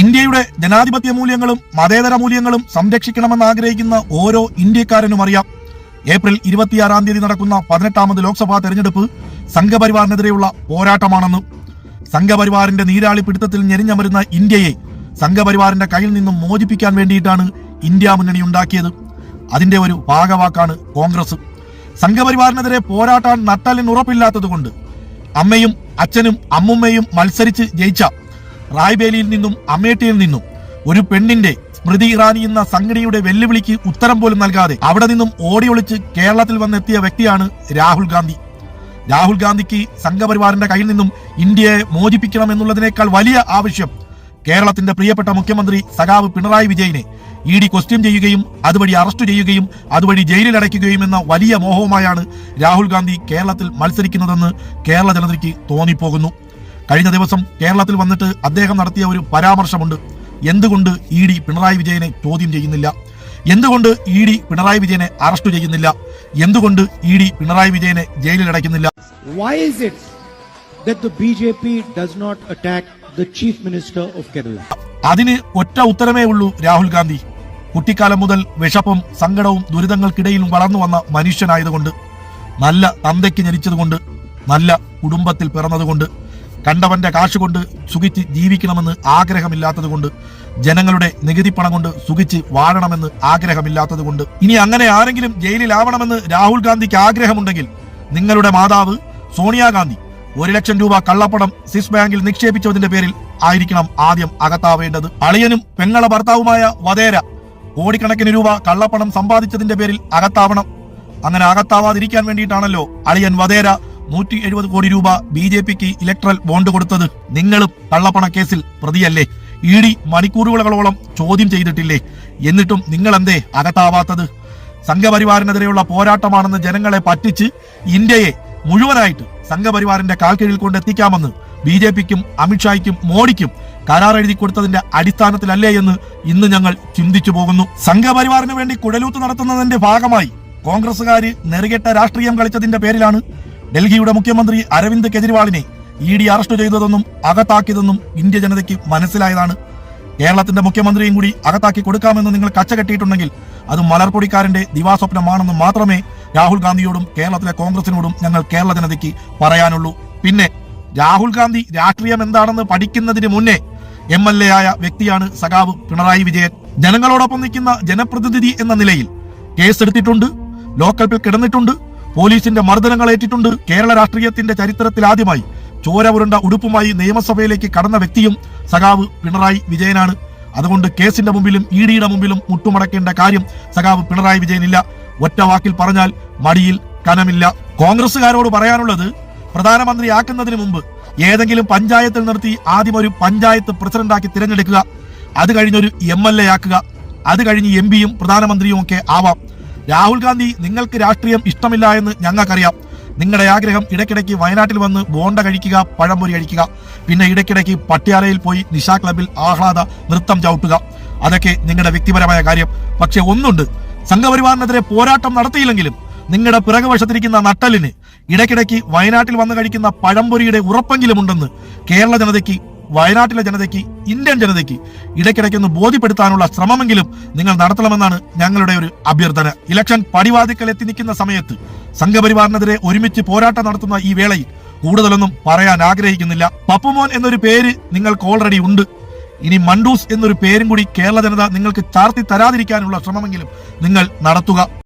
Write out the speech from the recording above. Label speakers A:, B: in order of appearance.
A: ഇന്ത്യയുടെ ജനാധിപത്യ മൂല്യങ്ങളും മതേതര മൂല്യങ്ങളും സംരക്ഷിക്കണമെന്ന് ആഗ്രഹിക്കുന്ന ഓരോ ഇന്ത്യക്കാരനും അറിയാം. ഏപ്രിൽ ഇരുപത്തിയാറാം തീയതി നടക്കുന്ന പതിനെട്ടാമത് ലോക്സഭാ തെരഞ്ഞെടുപ്പ് സംഘപരിവാറിനെതിരെയുള്ള പോരാട്ടമാണെന്നും സംഘപരിവാറിന്റെ നീരാളി പിടുത്തത്തിൽ ഞെരിഞ്ഞമരുന്ന ഇന്ത്യയെ സംഘപരിവാറിന്റെ കയ്യിൽ നിന്നും മോചിപ്പിക്കാൻ വേണ്ടിയിട്ടാണ് ഇന്ത്യ മുന്നണി ഉണ്ടാക്കിയത്. അതിന്റെ ഒരു ഭാഗവാക്കാണ് കോൺഗ്രസ്. സംഘപരിവാറിനെതിരെ പോരാട്ടാൻ നട്ടലിന് ഉറപ്പില്ലാത്തതുകൊണ്ട് അമ്മയും അച്ഛനും അമ്മുമ്മയും മത്സരിച്ച് ജയിച്ച റായ്ബേലിയിൽ നിന്നും അമേഠിയിൽ നിന്നും ഒരു പെണ്ണിന്റെ സ്മൃതി ഇറാനി എന്ന സംഘടനയുടെ വെല്ലുവിളിക്ക് ഉത്തരം പോലും നൽകാതെ അവിടെ നിന്നും ഓടിയൊളിച്ച് കേരളത്തിൽ വന്നെത്തിയ വ്യക്തിയാണ് രാഹുൽ ഗാന്ധി. രാഹുൽ ഗാന്ധിക്ക് സംഘപരിവാറിന്റെ കയ്യിൽ നിന്നും ഇന്ത്യയെ മോചിപ്പിക്കണം എന്നുള്ളതിനേക്കാൾ വലിയ ആവശ്യം കേരളത്തിന്റെ പ്രിയപ്പെട്ട മുഖ്യമന്ത്രി സഖാവ് പിണറായി വിജയനെ ഇ ഡി ക്വസ്റ്റ്യൻ ചെയ്യുകയും അതുവഴി അറസ്റ്റ് ചെയ്യുകയും അതുവഴി ജയിലിൽ അടയ്ക്കുകയും എന്ന വലിയ മോഹവുമായാണ് രാഹുൽ ഗാന്ധി കേരളത്തിൽ മത്സരിക്കുന്നതെന്ന് കേരള ജനതയ്ക്ക് തോന്നിപ്പോകുന്നു. കഴിഞ്ഞ ദിവസം കേരളത്തിൽ വന്നിട്ട് അദ്ദേഹം നടത്തിയ ഒരു പരാമർശമുണ്ട്. എന്തുകൊണ്ട് ഇ ഡി പിണറായി വിജയനെ ചോദ്യം ചെയ്യുന്നില്ല? എന്തുകൊണ്ട് ഇ ഡി പിണറായി വിജയനെ അറസ്റ്റ് ചെയ്യുന്നില്ല? എന്തുകൊണ്ട് ഇ ഡി പിണറായി വിജയനെ ജയിലിൽ അടയ്ക്കുന്നില്ല?
B: Why is it that the BJP does not attack the Chief Minister of Kerala?
A: അതിന് ഒറ്റ ഉത്തരമേ ഉള്ളൂ രാഹുൽ ഗാന്ധി. കുട്ടിക്കാലം മുതൽ വിഷപ്പും സങ്കടവും ദുരിതങ്ങൾക്കിടയിലും വളർന്നു വന്ന മനുഷ്യനായതുകൊണ്ട് നല്ല തന്തയ്ക്ക് ജനിച്ചതുകൊണ്ട് നല്ല കുടുംബത്തിൽ പിറന്നതുകൊണ്ട് കണ്ടവന്റെ കാശ് കൊണ്ട് സുഖിച്ച് ജീവിക്കണമെന്ന് ആഗ്രഹമില്ലാത്തതുകൊണ്ട് ജനങ്ങളുടെ നികുതി പണം കൊണ്ട് സുഖിച്ച് വാഴണമെന്ന് ആഗ്രഹമില്ലാത്തതുകൊണ്ട് ഇനി അങ്ങനെ ആരെങ്കിലും ജയിലിലാവണമെന്ന് രാഹുൽ ഗാന്ധിക്ക് ആഗ്രഹമുണ്ടെങ്കിൽ നിങ്ങളുടെ മാതാവ് സോണിയാഗാന്ധി ഒരു ലക്ഷം രൂപ കള്ളപ്പണം സ്വിസ് ബാങ്കിൽ നിക്ഷേപിച്ചതിന്റെ പേരിൽ ആയിരിക്കണം ആദ്യം അകത്താവേണ്ടത്. അളിയനും പെങ്ങള ഭർത്താവുമായ വധേര കോടിക്കണക്കിന് രൂപ കള്ളപ്പണം സമ്പാദിച്ചതിന്റെ പേരിൽ അകത്താവണം. അങ്ങനെ അകത്താവാതിരിക്കാൻ വേണ്ടിയിട്ടാണല്ലോ അളിയൻ വധേര നൂറ്റി എഴുപത് കോടി രൂപ ബി ജെ പിക്ക് ഇലക്ട്രൽ ബോണ്ട് കൊടുത്തത് നിങ്ങളും കള്ളപ്പണ കേസിൽ പ്രതിയല്ലേ? ഇ ഡി മണിക്കൂറുകളോളം ചോദ്യം ചെയ്തിട്ടില്ലേ? എന്നിട്ടും നിങ്ങൾ എന്തേ അകത്താവാത്തത്? സംഘപരിവാറിനെതിരെയുള്ള പോരാട്ടമാണെന്ന് ജനങ്ങളെ പറ്റിച്ച് ഇന്ത്യയെ മുഴുവനായിട്ട് സംഘപരിവാറിന്റെ കാൽക്കീഴിൽ കൊണ്ടെത്തിക്കാമെന്ന് ബി ജെ പിക്കും അമിത്ഷായ്ക്കും മോഡിക്കും കരാർ എഴുതി കൊടുത്തതിന്റെ അടിസ്ഥാനത്തിലല്ലേ എന്ന് ഇന്ന് ഞങ്ങൾ ചിന്തിച്ചു പോകുന്നു. സംഘപരിവാറിന് വേണ്ടി കുഴലൂത്ത് നടത്തുന്നതിന്റെ ഭാഗമായി കോൺഗ്രസുകാർ നെറുകെട്ട രാഷ്ട്രീയം കളിച്ചതിന്റെ പേരിലാണ് ഡൽഹിയുടെ മുഖ്യമന്ത്രി അരവിന്ദ് കെജ്രിവാളിനെ ഇ ഡി അറസ്റ്റ് ചെയ്തതെന്നും അകത്താക്കിയതെന്നും ഇന്ത്യ ജനതയ്ക്ക് മനസ്സിലായതാണ്. കേരളത്തിന്റെ മുഖ്യമന്ത്രിയും കൂടി അകത്താക്കി കൊടുക്കാമെന്ന് നിങ്ങൾ കച്ച കെട്ടിയിട്ടുണ്ടെങ്കിൽ അത് മലർപ്പൊടിക്കാരന്റെ ദിവാസ്വപ്നമാണെന്ന് മാത്രമേ രാഹുൽ ഗാന്ധിയോടും കേരളത്തിലെ കോൺഗ്രസിനോടും ഞങ്ങൾ കേരള ജനതയ്ക്ക് പറയാനുള്ളൂ. പിന്നെ രാഹുൽ ഗാന്ധി രാഷ്ട്രീയം എന്താണെന്ന് പഠിക്കുന്നതിന് മുന്നേ എം എൽ എ ആയ വ്യക്തിയാണ് സഖാവ് പിണറായി വിജയൻ. ജനങ്ങളോടൊപ്പം നിൽക്കുന്ന ജനപ്രതിനിധി എന്ന നിലയിൽ കേസെടുത്തിട്ടുണ്ട് ലോക്കൽ കിടന്നിട്ടുണ്ട് പോലീസിന്റെ മർദ്ദനങ്ങൾ ഏറ്റിട്ടുണ്ട്. കേരള രാഷ്ട്രീയത്തിന്റെ ചരിത്രത്തിൽ ആദ്യമായി ചോര ഉരുണ്ട ഉടുപ്പുമായി നിയമസഭയിലേക്ക് കടന്ന വ്യക്തിയും സഖാവ് പിണറായി വിജയനാണ്. അതുകൊണ്ട് കേസിന്റെ മുമ്പിലും ഇ ഡിയുടെ മുമ്പിലും മുട്ടുമടക്കേണ്ട കാര്യം സഖാവ് പിണറായി വിജയനില്ല. ഒറ്റ വാക്കിൽ പറഞ്ഞാൽ മടിയിൽ കനമില്ല. കോൺഗ്രസുകാരോട് പറയാനുള്ളത് പ്രധാനമന്ത്രിയാക്കുന്നതിന് മുമ്പ് ഏതെങ്കിലും പഞ്ചായത്തിൽ നിർത്തി ആദ്യം ഒരു പഞ്ചായത്ത് പ്രസിഡന്റാക്കി തിരഞ്ഞെടുക്കുക. അത് കഴിഞ്ഞൊരു എം എൽ എ ആക്കുക. അത് കഴിഞ്ഞ് എം പിയും പ്രധാനമന്ത്രിയും ഒക്കെ ആവാം. രാഹുൽ ഗാന്ധി നിങ്ങൾക്ക് രാഷ്ട്രീയം ഇഷ്ടമില്ല എന്ന് ഞങ്ങൾക്കറിയാം. നിങ്ങളുടെ ആഗ്രഹം ഇടയ്ക്കിടയ്ക്ക് വയനാട്ടിൽ വന്ന് ബോണ്ട കഴിക്കുക പഴംപൊരി കഴിക്കുക പിന്നെ ഇടയ്ക്കിടയ്ക്ക് പട്ടിയാലയിൽ പോയി നിശാ ക്ലബിൽ ആഹ്ലാദ നൃത്തം ചവിട്ടുക. അതൊക്കെ നിങ്ങളുടെ വ്യക്തിപരമായ കാര്യം. പക്ഷെ ഒന്നുണ്ട്. സംഘപരിവാറിനെതിരെ പോരാട്ടം നടത്തിയില്ലെങ്കിലും നിങ്ങളുടെ പിറകുവശത്തിരിക്കുന്ന നട്ടലിന് ഇടയ്ക്കിടയ്ക്ക് വയനാട്ടിൽ വന്ന് കഴിക്കുന്ന പഴംപൊരിയുടെ ഉറപ്പെങ്കിലും ഉണ്ടെന്ന് കേരള ജനതയ്ക്ക് വയനാട്ടിലെ ജനതയ്ക്ക് ഇന്ത്യൻ ജനതയ്ക്ക് ഇടയ്ക്കിടയ്ക്കൊന്ന് ബോധ്യപ്പെടുത്താനുള്ള ശ്രമമെങ്കിലും നിങ്ങൾ നടത്തണമെന്നാണ് ഞങ്ങളുടെ ഒരു അഭ്യർത്ഥന. ഇലക്ഷൻ പടിവാതിക്കൽ എത്തി നിൽക്കുന്ന സമയത്ത് സംഘപരിവാറിനെതിരെ ഒരുമിച്ച് പോരാട്ടം നടത്തുന്ന ഈ വേളയിൽ കൂടുതലൊന്നും പറയാൻ ആഗ്രഹിക്കുന്നില്ല. പപ്പുമോൻ എന്നൊരു പേര് നിങ്ങൾക്ക് ഓൾറെഡി ഉണ്ട്. ഇനി മണ്ടൂസ് എന്നൊരു പേരും കൂടി കേരള ജനത നിങ്ങൾക്ക് ചാർത്തി തരാതിരിക്കാനുള്ള ശ്രമമെങ്കിലും നിങ്ങൾ നടത്തുക.